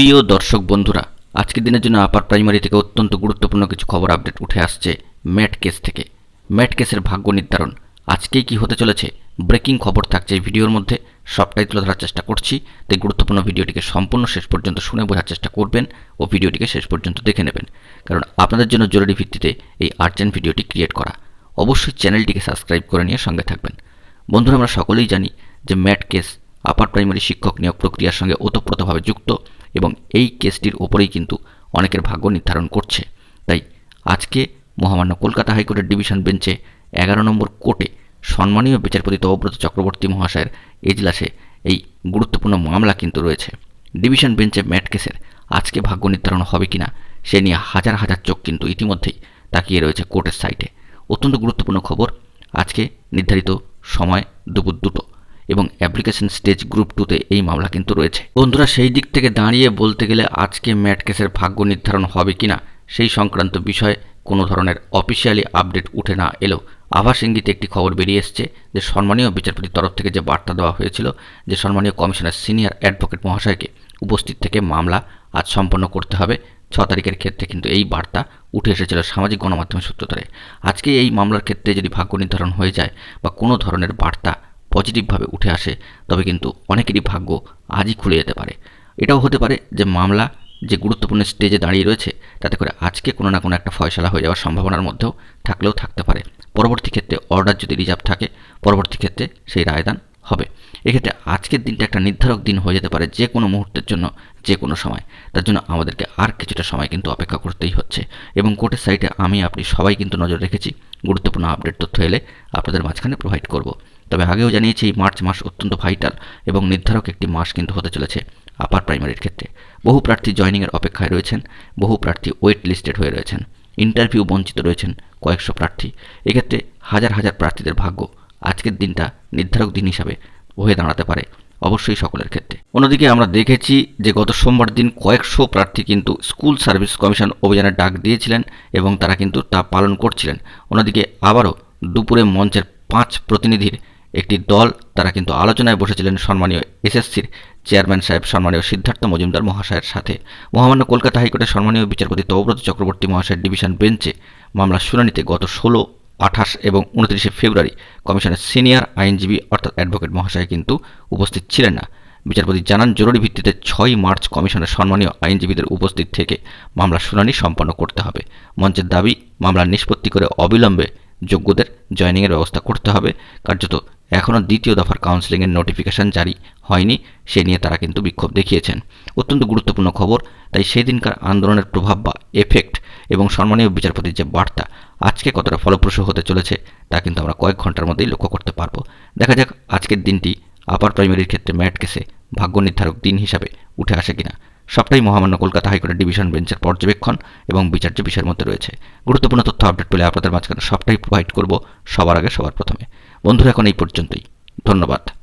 প্রিয় দর্শক বন্ধুরা, আজকের দিনের জন্য আপার প্রাইমারি থেকে অত্যন্ত গুরুত্বপূর্ণ কিছু খবর আপডেট উঠে আসছে ম্যাট কেস থেকে। ম্যাট কেসের ভাগ্য নির্ধারণ। আজকেই কি হতে চলেছে? ব্রেকিং খবর থাকছে এই ভিডিওর মধ্যে। সবটাই তুলে ধরার চেষ্টা করছি। তাই গুরুত্বপূর্ণ ভিডিওটিকে সম্পূর্ণ শেষ পর্যন্ত শুনে বোঝার চেষ্টা করবেন ও ভিডিওটিকে শেষ পর্যন্ত দেখে নেবেন। কারণ আপনাদের জন্য জরুরি ভিত্তিতে এই আর্জেন্ট ভিডিওটি ক্রিয়েট করা। অবশ্যই চ্যানেলটিকে সাবস্ক্রাইব করে নিয়ে সঙ্গে থাকবেন। বন্ধুরা, আমরা সকলেই জানি যে ম্যাট কেস আপার প্রাইমারি শিক্ষক নিয়োগ প্রক্রিয়ার সঙ্গে ওতপ্রোতভাবে যুক্ত। এবং এই কেসটির ওপরেই কিন্তু অনেকের ভাগ্য নির্ধারণ করছে। তাই আজকে মহামান্য কলকাতা হাইকোর্টের ডিভিশন বেঞ্চে এগারো নম্বর কোর্টে সম্মানীয় বিচারপতি তবব্রত চক্রবর্তী মহাশয়ের এজলাসে এই গুরুত্বপূর্ণ মামলা কিন্তু রয়েছে। ডিভিশন বেঞ্চে ম্যাট কেসের আজকে ভাগ্য নির্ধারণ হবে কিনা সে নিয়ে হাজার হাজার চোখ কিন্তু ইতিমধ্যেই তাকিয়ে রয়েছে কোর্টের সাইটে। অত্যন্ত গুরুত্বপূর্ণ খবর, আজকে নির্ধারিত সময় দুপুর দুটো। এবং অ্যাপ্লিকেশন স্টেজ গ্রুপ টুতে এই মামলা কিন্তু রয়েছে। বন্ধুরা, সেই দিক থেকে দাঁড়িয়ে বলতে গেলে আজকে ম্যাট কেসের ভাগ্য নির্ধারণ হবে কিনা, সেই সংক্রান্ত বিষয়ে কোনো ধরনের অফিসিয়ালি আপডেট উঠে না এলেও আভাস ইঙ্গিতে একটি খবর বেরিয়ে এসছে যে সম্মানীয় বিচারপতির তরফ থেকে যে বার্তা দেওয়া হয়েছিল, যে সম্মানীয় কমিশনার সিনিয়র অ্যাডভোকেট মহাশয়কে উপস্থিত থেকে মামলা আজ সম্পন্ন করতে হবে, ছ তারিখের ক্ষেত্রে কিন্তু এই বার্তা উঠে এসেছিল সামাজিক গণমাধ্যমের সূত্র ধরে। আজকে এই মামলার ক্ষেত্রে যদি ভাগ্য নির্ধারণ হয়ে যায় বা কোনো ধরনের বার্তা পজিটিভভাবে উঠে আসে, তবে কিন্তু অনেকেরই ভাগ্য আজই খুলে যেতে পারে। এটাও হতে পারে যে মামলা যে গুরুত্বপূর্ণ স্টেজে দাঁড়িয়ে রয়েছে, তাতে করে আজকে কোনো না কোনো একটা ফয়সলা হয়ে যাওয়ার সম্ভাবনার মধ্যেও থাকলেও থাকতে পারে। পরবর্তী ক্ষেত্রে অর্ডার যদি রিজার্ভ থাকে, পরবর্তী ক্ষেত্রে সেই রায়দান হবে। এক্ষেত্রে আজকের দিনটা একটা নির্ধারক দিন হয়ে যেতে পারে যে কোনো মুহূর্তের জন্য, যে কোনো সময়। তার জন্য আমাদেরকে আর কিছুটা সময় কিন্তু অপেক্ষা করতেই হচ্ছে। এবং কোর্টের সাইটে আমি, আপনি সবাই কিন্তু নজর রেখেছি। গুরুত্বপূর্ণ আপডেট তথ্য এলে আপনাদের মাঝখানে প্রোভাইড করব। তবে আগেও জানিয়েছি, মার্চ মাস অত্যন্ত ভাইটাল এবং নির্ধারক একটি মাস কিন্তু হতে চলেছে আপার প্রাইমারির ক্ষেত্রে। বহু প্রার্থী জয়নিংয়ের অপেক্ষায় রয়েছেন, বহু প্রার্থী ওয়েট লিস্টেড হয়ে রয়েছেন ইন্টারভিউ বঞ্চিত রয়েছেন কয়েকশো প্রার্থী। এক্ষেত্রে হাজার হাজার প্রার্থীদের ভাগ্য আজকের দিনটা নির্ধারক দিন হিসাবে হয়ে দাঁড়াতে পারে, অবশ্যই সকলের ক্ষেত্রে। অন্যদিকে আমরা দেখেছি যে গত সোমবার দিন কয়েকশো প্রার্থী কিন্তু স্কুল সার্ভিস কমিশন অভিযানের ডাক দিয়েছিলেন এবং তারা কিন্তু তা পালন করছিলেন। অন্যদিকে আবারও দুপুরে মঞ্চের পাঁচ প্রতিনিধির একটি দল তারা কিন্তু আলোচনায় বসেছিলেন সম্মানীয় এসএসসির চেয়ারম্যান সাহেব সম্মানীয় সিদ্ধার্থ মজুমদার মহাশয়ের সাথে। মহামান্য কলকাতা হাইকোর্টের সম্মানীয় বিচারপতি তবব্রত চক্রবর্তী মহাশয়ের ডিভিশন বেঞ্চে মামলার শুনানিতে গত ষোলো, আঠাশ এবং উনত্রিশে ফেব্রুয়ারি কমিশনের সিনিয়র আইনজীবী অর্থাৎ অ্যাডভোকেট মহাশয় কিন্তু উপস্থিত ছিলেন না। বিচারপতি জানান, জরুরি ভিত্তিতে ছয় মার্চ কমিশনের সম্মানীয় আইনজীবীদের উপস্থিত থেকে মামলার শুনানি সম্পন্ন করতে হবে। মঞ্চের দাবি, মামলার নিষ্পত্তি করে অবিলম্বে যোগ্যদের জয়নিংয়ের ব্যবস্থা করতে হবে। কার্যত এখনও দ্বিতীয় দফার কাউন্সিলিংয়ের নোটিফিকেশন জারি হয়নি, সে নিয়ে তারা কিন্তু বিক্ষোভ দেখিয়েছেন। অত্যন্ত গুরুত্বপূর্ণ খবর, তাই সেদিনকার আন্দোলনের প্রভাব বা এফেক্ট এবং সম্মানীয় বিচারপতির যে বার্তা, আজকে কতটা ফলপ্রসূ হতে চলেছে, তা কিন্তু আমরা কয়েক ঘণ্টার মধ্যেই লক্ষ্য করতে পারব। দেখা যাক আজকের দিনটি আপার প্রাইমারির ক্ষেত্রে ম্যাট কেসে ভাগ্য নির্ধারক দিন হিসাবে উঠে আসে কিনা। সবটাই মহামান্য কলকাতা হাইকোর্টের ডিভিশন বেঞ্চের পর্যবেক্ষণ এবং বিচার্য বিষয়ের মধ্যে রয়েছে। গুরুত্বপূর্ণ তথ্য আপডেট পেলে আপনাদের মাঝখানে সবটাই প্রোভাইড করব সবার আগে সবার প্রথমে। বন্ধুরা এখন এই পর্যন্তই। ধন্যবাদ।